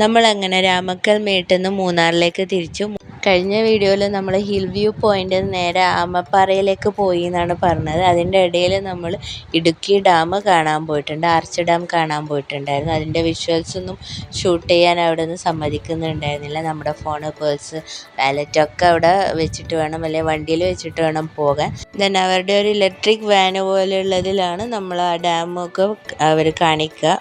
നമ്മളങ്ങനെ രാമക്കൽ മേട്ടിൽ നിന്ന് മൂന്നാറിലേക്ക് തിരിച്ചു. കഴിഞ്ഞ വീഡിയോയിൽ നമ്മൾ ഹിൽ വ്യൂ പോയിന്റ് നേരെ ആമപ്പാറയിലേക്ക് പോയി എന്നാണ് പറഞ്ഞത്. അതിന്റെ ഇടയിൽ നമ്മൾ ഇടുക്കി ഡാം കാണാൻ പോയിട്ടുണ്ട് ആർച്ച് ഡാം കാണാൻ പോയിട്ടുണ്ടായിരുന്നു. അതിന്റെ വിഷ്വൽസ് ഒന്നും ഷൂട്ട് ചെയ്യാൻ അവിടെ നിന്ന് സമ്മതിക്കുന്നുണ്ടായിരുന്നില്ല. നമ്മുടെ ഫോണ് പേഴ്സ് വാലറ്റൊക്കെ അവിടെ വെച്ചിട്ട് വേണം അല്ലെങ്കിൽ വണ്ടിയിൽ വെച്ചിട്ട് വേണം പോകാൻ. ദെൻ അവരുടെ ഒരു ഇലക്ട്രിക് വാന് പോലെയുള്ളതിലാണ് നമ്മൾ ആ ഡാമൊക്കെ അവർ കാണിക്കുക.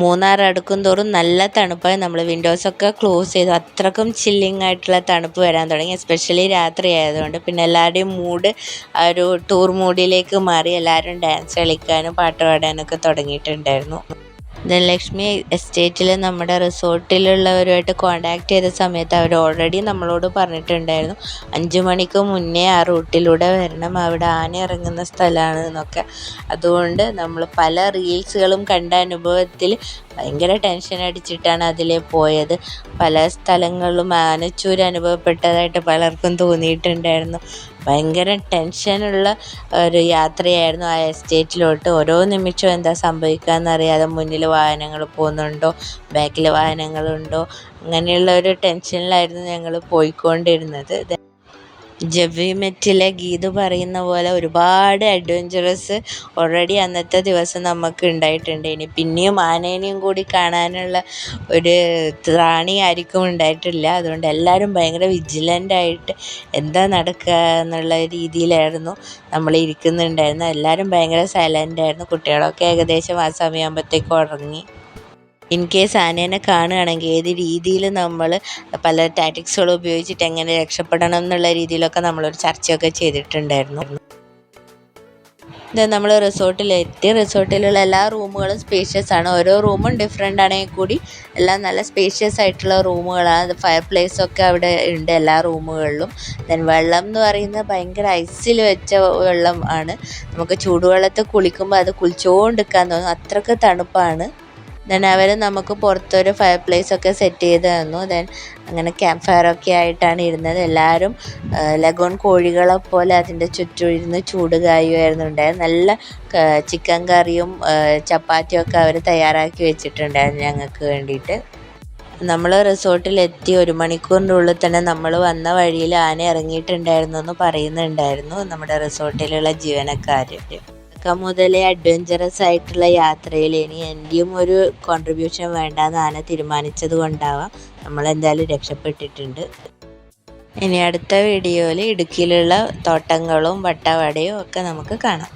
മൂന്നാർ അടുക്കും തോറും നല്ല തണുപ്പായി നമ്മൾ വിൻഡോസൊക്കെ ക്ലോസ് ചെയ്തു. അത്രക്കും ചില്ലിങ് ആയിട്ടുള്ള തണുപ്പ് വരാൻ തുടങ്ങി. എസ്പെഷ്യലി രാത്രി ആയതുകൊണ്ട്. പിന്നെ എല്ലാവരുടെയും മൂഡ് ഒരു ടൂർ മൂഡിലേക്ക് മാറി എല്ലാവരും ഡാൻസ് കളിക്കാനും പാട്ട് പാടാനൊക്കെ തുടങ്ങിയിട്ടുണ്ടായിരുന്നു. ധനലക്ഷ്മി എസ്റ്റേറ്റിൽ നമ്മുടെ റിസോർട്ടിലുള്ളവരുമായിട്ട് കോണ്ടാക്ട് ചെയ്ത സമയത്ത് അവർ ഓൾറെഡി നമ്മളോട് പറഞ്ഞിട്ടുണ്ടായിരുന്നു. അഞ്ച് മണിക്ക് മുന്നേ ആ റൂട്ടിലൂടെ വരണം. അവിടെ ആന ഇറങ്ങുന്ന സ്ഥലമാണ് എന്നൊക്കെ. അതുകൊണ്ട് നമ്മൾ പല റീൽസുകളും കണ്ട അനുഭവത്തിൽ ഭയങ്കര ടെൻഷൻ അടിച്ചിട്ടാണ് അതിലെ പോയത്. പല സ്ഥലങ്ങളിലും ആനച്ചൂര് അനുഭവപ്പെട്ടതായിട്ട് പലർക്കും തോന്നിയിട്ടുണ്ടായിരുന്നു. ഭയങ്കര ടെൻഷനുള്ള ഒരു യാത്രയായിരുന്നു ആ എസ്റ്റേറ്റിലോട്ട് ഓരോ നിമിഷവും എന്താ സംഭവിക്കാന്നറിയാതെ മുന്നിൽ വാഹനങ്ങൾ പോകുന്നുണ്ടോ ബാക്കിൽ വാഹനങ്ങളുണ്ടോ അങ്ങനെയുള്ള ഒരു ടെൻഷനിലായിരുന്നു ഞങ്ങൾ പോയിക്കൊണ്ടിരുന്നത്. ജവിമെറ്റിലെ ഗീതു പറയുന്ന പോലെ ഒരുപാട് അഡ്വഞ്ചറസ് ഓൾറെഡി അന്നത്തെ ദിവസം നമുക്ക് ഉണ്ടായിട്ടുണ്ട്. ഇനി പിന്നെയും ആനേനെയും കൂടി കാണാനുള്ള ഒരു ത്രാണി ആർക്കും ഉണ്ടായിട്ടില്ല. അതുകൊണ്ട് എല്ലാവരും ഭയങ്കര വിജിലന്റ് ആയിട്ട് എന്താ നടക്കുക എന്നുള്ള രീതിയിലായിരുന്നു നമ്മൾ ഇരിക്കുന്നുണ്ടായിരുന്നത്. എല്ലാവരും ഭയങ്കര സൈലന്റ് ആയിരുന്നു. കുട്ടികളൊക്കെ ഏകദേശം ആ സമയമാകുമ്പോഴത്തേക്കും ഉറങ്ങി. ഇൻ കേസ് ആനേനെ കാണുകയാണെങ്കിൽ ഏത് രീതിയിൽ നമ്മൾ പല ടാറ്റിക്സുകൾ ഉപയോഗിച്ചിട്ട് എങ്ങനെ രക്ഷപ്പെടണം എന്നുള്ള രീതിയിലൊക്കെ നമ്മളൊരു ചർച്ചയൊക്കെ ചെയ്തിട്ടുണ്ടായിരുന്നു. ഇത് നമ്മൾ റിസോർട്ടിലെത്തി റിസോർട്ടിലുള്ള എല്ലാ റൂമുകളും സ്പേഷ്യസ് ആണ്. ഓരോ റൂമും ഡിഫറെന്റ് ആണെങ്കിൽ കൂടി എല്ലാം നല്ല സ്പേഷ്യസ് ആയിട്ടുള്ള റൂമുകളാണ് ഫയർ പ്ലേസ് ഒക്കെ അവിടെ ഉണ്ട് എല്ലാ റൂമുകളിലും ദെൻ വെള്ളം എന്ന് പറയുന്നത് ഭയങ്കര ഐസിൽ വെച്ച വെള്ളം ആണ്. നമുക്ക് ചൂടുവെള്ളത്തിൽ കുളിക്കുമ്പോൾ അത് കുളിച്ചുകൊണ്ടിരിക്കാൻ തോന്നും. അത്രയ്ക്ക് തണുപ്പാണ്. ദെൻ അവർ നമുക്ക് പുറത്തൊരു ഫയർ പ്ലേസ് ഒക്കെ സെറ്റ് ചെയ്ത് തന്നു. ദെൻ അങ്ങനെ ക്യാമ്പ് ഫയർ ഒക്കെ ആയിട്ടാണ് ഇരുന്നത്. എല്ലാവരും ലഗോൺ കോഴികളെ പോലെ അതിന്റെ ചുറ്റും ഇരുന്ന് ചൂട് കായുമായിരുന്നു ഉണ്ടായത്. നല്ല ചിക്കൻ കറിയും ചപ്പാത്തിയും ഒക്കെ അവർ തയ്യാറാക്കി വെച്ചിട്ടുണ്ടായിരുന്നു ഞങ്ങൾക്ക് വേണ്ടിയിട്ട്. നമ്മൾ റിസോർട്ടിലെത്തി ഒരു മണിക്കൂറിന്റെ ഉള്ളിൽ തന്നെ നമ്മൾ വന്ന വഴിയിൽ ആന ഇറങ്ങിയിട്ടുണ്ടായിരുന്നു എന്ന് പറയുന്നുണ്ടായിരുന്നു നമ്മുടെ റിസോർട്ടിലുള്ള ജീവനക്കാർ തുടക്കം മുതലേ അഡ്വഞ്ചറസ് ആയിട്ടുള്ള യാത്രയിൽ ഇനി എന്റെയും ഒരു കോൺട്രിബ്യൂഷൻ വേണ്ടാന്ന് ആന തീരുമാനിച്ചത് കൊണ്ടാവാം. നമ്മളെന്തായാലും രക്ഷപ്പെട്ടിട്ടുണ്ട്. ഇനി അടുത്ത വീഡിയോയിൽ ഇടുക്കിയിലുള്ള തോട്ടങ്ങളും വട്ടവടയും ഒക്കെ നമുക്ക് കാണാം.